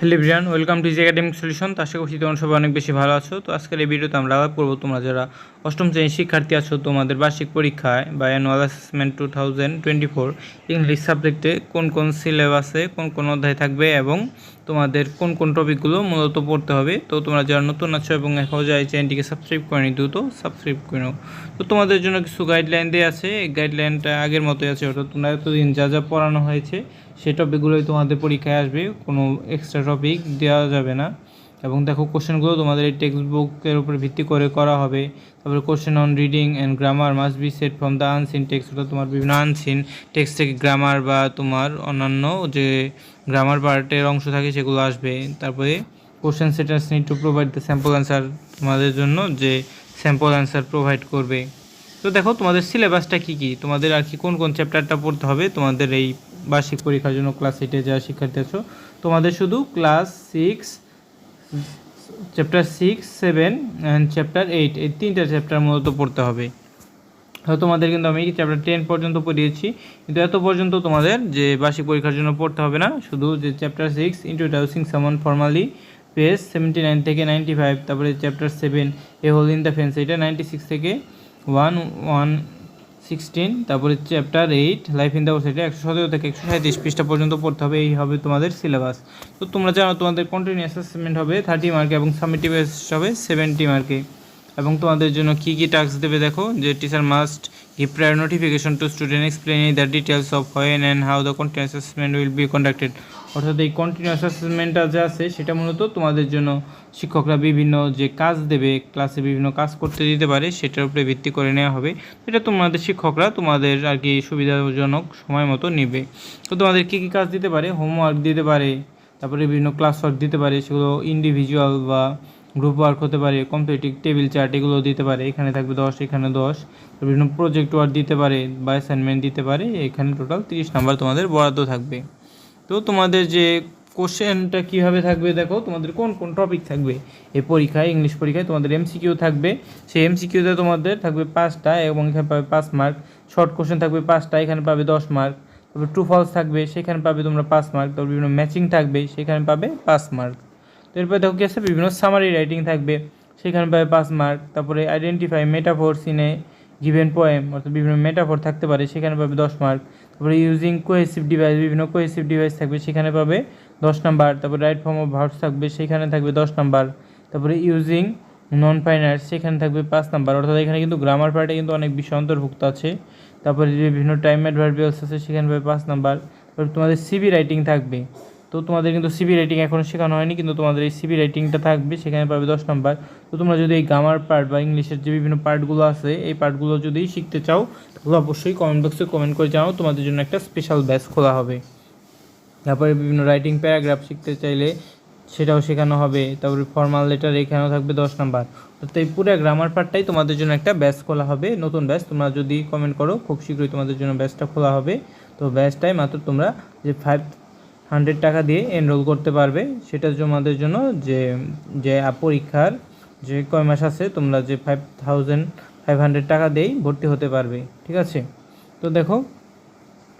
Hello Brian welcome to is academic solution. তো আশা করছি তোমরা সবাই অনেক বেশি ভালো আছো। তো আজকের এই ভিডিওতে আমরা আলাপ করব, তোমরা যারা অষ্টম শ্রেণির শিক্ষার্থী আছো, তোমাদের বার্ষিক পরীক্ষায় বা annual assessment two thousand twenty four English সাবজেক্টে কোন কোন সিলেবাসে কোন কোন অধ্যায় থাকবে এবং তোমাদের কোন কোন টপিকগুলো মূলত পড়তে হবে? তো তোমরা যারা নতুন আছো এবং এখনও যাই চ্যানেলটিকে সাবস্ক্রাইব করেনি, দ্রুত সাবস্ক্রাইব করে নাও। তো তোমাদের জন্য কিছু গাইডলাইন দেওয়া আছে। এই গাইডলাইনটা আগের মতোই আছে, অর্থাৎ তোমরা এতদিন যা যা পড়ানো হয়েছে সেই টপিকগুলোই তোমাদের পরীক্ষায় আসবে। কোনো এক্সট্রা টপিক দেওয়া যাবে না। এবং দেখো কোশ্চেনগুলো তোমাদের এই টেক্সট বুকের উপর ভিত্তি করে করা হবে। তারপরে question on reading and grammar must be set from the unseen text অর্থাৎ তোমার বিভিন্ন আনসিন টেক্সট থেকে গ্রামার বা তোমার অন্যান্য যে গ্রামার পার্টের অংশ থাকে সেগুলো আসবে। তারপরে question setters need to provide the sample answer তোমাদের জন্য যে স্যাম্পল অ্যান্সার প্রোভাইড করবে। তো দেখো তোমাদের সিলেবাসটা কী কী? তোমাদের আর কি কোন কোন চ্যাপ্টারটা পড়তে হবে? তোমাদের এই বার্ষিক পরীক্ষার জন্য ক্লাস এইটে যারা শিক্ষার্থী আছো, তোমাদের শুধু class six chapter six seven and chapter eight এই তিনটা চ্যাপ্টার মূলত পড়তে হবে। তো তোমাদের কিন্তু আমি চ্যাপ্টার টেন পর্যন্ত পড়িয়েছি, কিন্তু এত পর্যন্ত তোমাদের যে বার্ষিক পরীক্ষার জন্য পড়তে হবে না, শুধু যে chapter six introducing Sumon formally page seventy nine থেকে নাইনটি ফাইভ তারপরে chapter seven a hole in the fence এটা নাইনটি সিক্স থেকে ওয়ান ওয়ান সিক্সটিন তারপরে chapter eight life in the society একশো সতেরো থেকে একশো সাঁত্রিশ পৃষ্ঠা পর্যন্ত পড়তে হবে, এই হবে তোমাদের সিলেবাস তো তোমরা জানো তোমাদের কন্টিনিউ অ্যাসেসমেন্ট হবে থার্টি মার্কে এবং সাবমিটিভ হবে সেভেন্টি মার্কে এবং তোমাদের জন্য কী কী টাস্ক দেবে দেখো, যে teacher must give prior notification to student explaining the details of when and how the continue assessment will be conducted অর্থাৎ এই কন্টিনিউ অ্যাসেসমেন্টটা যে আছে, সেটা মূলত তোমাদের জন্য শিক্ষকরা বিভিন্ন যে কাজ দেবে ক্লাসে বিভিন্ন কাজ করতে দিতে পারে, সেটার উপরে ভিত্তি করে নেওয়া হবে। এটা তোমাদের শিক্ষকরা তোমাদের আর কি সুবিধাজনক সময় মতো নেবে। তো তোমাদের কী কী কাজ দিতে পারে? হোমওয়ার্ক দিতে পারে, তারপরে বিভিন্ন ক্লাস ওয়ার্ক দিতে পারে, সেগুলো ইন্ডিভিজুয়াল বা গ্রুপ ওয়ার্ক হতে পারে কম্পিউটিভ টেবিল চার্ট এগুলো দিতে পারে, এখানে থাকবে দশ, এখানে দশ। বিভিন্ন প্রজেক্ট ওয়ার্ক দিতে পারে, বা অ্যাসাইনমেন্ট দিতে পারে, এখানে টোটাল তিরিশ নাম্বার তোমাদের বরাদ্দ থাকবে। তো তোমাদের যে কোশ্চেনটা কীভাবে থাকবে দেখো, তোমাদের কোন কোন টপিক থাকবে? এই পরীক্ষায় ইংলিশ পরীক্ষায় তোমাদের এমসিকিউ থাকবে। সেই এমসিকিউতে তোমাদের থাকবে পাঁচটা এবং এখানে পাবে পাঁচ মার্ক শর্ট কোশ্চেন থাকবে পাঁচটা, এখানে পাবে দশ মার্ক তারপর ট্রু ফলস থাকবে, সেখানে পাবে তোমরা পাঁচ মার্ক তারপর বিভিন্ন ম্যাচিং থাকবে, সেখানে পাবে পাঁচ মার্ক এরপর দেখো কি আছে? বিভিন্ন সামারি রাইটিং থাকবে। সেখানে পাবে পাঁচ মার্ক তারপরে identify metaphor in given poem অর্থাৎ বিভিন্ন মেটাফোর থাকতে পারে, সেখানে পাবে দশ মার্ক তারপরে ইউজিং কোহেসিভ ডিভাইস বিভিন্ন কোহেসিভ ডিভাইস থাকবে, সেখানে পাবে দশ নাম্বার তারপরে রাইট ফর্ম অফ ভার্বস থাকবে, সেখানে থাকবে দশ নাম্বার তারপরে ইউজিং নন ফাইনার্স সেখানে থাকবে পাঁচ নাম্বার অর্থাৎ এখানে কিন্তু গ্রামার পার্টে কিন্তু অনেক বিষয় অন্তর্ভুক্ত আছে। তারপরে যে বিভিন্ন টাইম অ্যাডভার্বিয়ালস আছে, সেখানে পাবে পাঁচ নাম্বার তারপরে তোমাদের সিবি রাইটিং থাকবে। তো তোমাদের কিন্তু সিবি রাইটিং এখনও শেখানো হয়নি, কিন্তু তোমাদের এই সিবি রাইটিংটা থাকবে, সেখানে পাবে দশ নাম্বার তো তোমরা যদি এই গ্রামার পার্ট বা ইংলিশের যে বিভিন্ন পার্টগুলো আছে, এই পার্টগুলো যদি শিখতে চাও, তাহলে অবশ্যই কমেন্ট বক্সে কমেন্ট করে জানাও, তোমাদের জন্য একটা স্পেশাল ব্যাচ খোলা হবে। তারপরে বিভিন্ন রাইটিং প্যারাগ্রাফ শিখতে চাইলে সেটাও শেখানো হবে। তারপরে ফর্মাল লেটার এখানেও থাকবে দশ নাম্বার তো এই পুরো গ্রামার পার্টটাই তোমাদের জন্য একটা ব্যাচ খোলা হবে, নতুন ব্যাচ তোমরা যদি কমেন্ট করো, খুব শীঘ্রই তোমাদের জন্য ব্যাচটা খোলা হবে। তো ব্যাচটাই মাত্র তোমরা যে ফাইভ হান্ড্রেড টাকা দিয়ে এনরোল করতে পারবে। সেটা তোমাদের জন্য যে যে পরীক্ষার যে কয় মাস আছে, তোমরা যে ফাইভ থাউজেন্ড ফাইভ হান্ড্রেড টাকা দিয়েই ভর্তি হতে পারবে। ঠিক আছে? তো দেখো,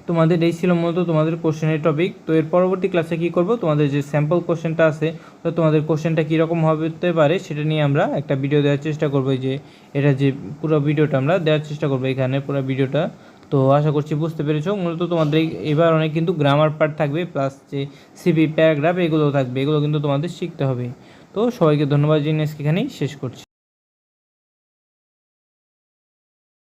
তোমাদের এই ছিল মূলত তোমাদের কোশ্চেনের টপিক তো এর পরবর্তী ক্লাসে কী করব? তোমাদের যে স্যাম্পল কোশ্চেনটা আছে, তো তোমাদের কোশ্চেনটা কীরকম হতে পারে সেটা নিয়ে আমরা একটা ভিডিও দেওয়ার চেষ্টা করব। যে, এটা যে পুরো ভিডিওটা আমরা দেওয়ার চেষ্টা করব। এখানে পুরো ভিডিওটা তো আশা করছি বুঝতে পেরেছ। মূলত তোমাদের এবার অনেক কিন্তু গ্রামার পার্ট থাকবে প্লাস যে সিপি প্যারাগ্রাফ এগুলো থাকবে, এগুলো কিন্তু তোমাদের শিখতে হবে। তো সবাইকে ধন্যবাদ জিনিস এখানেই শেষ করছি।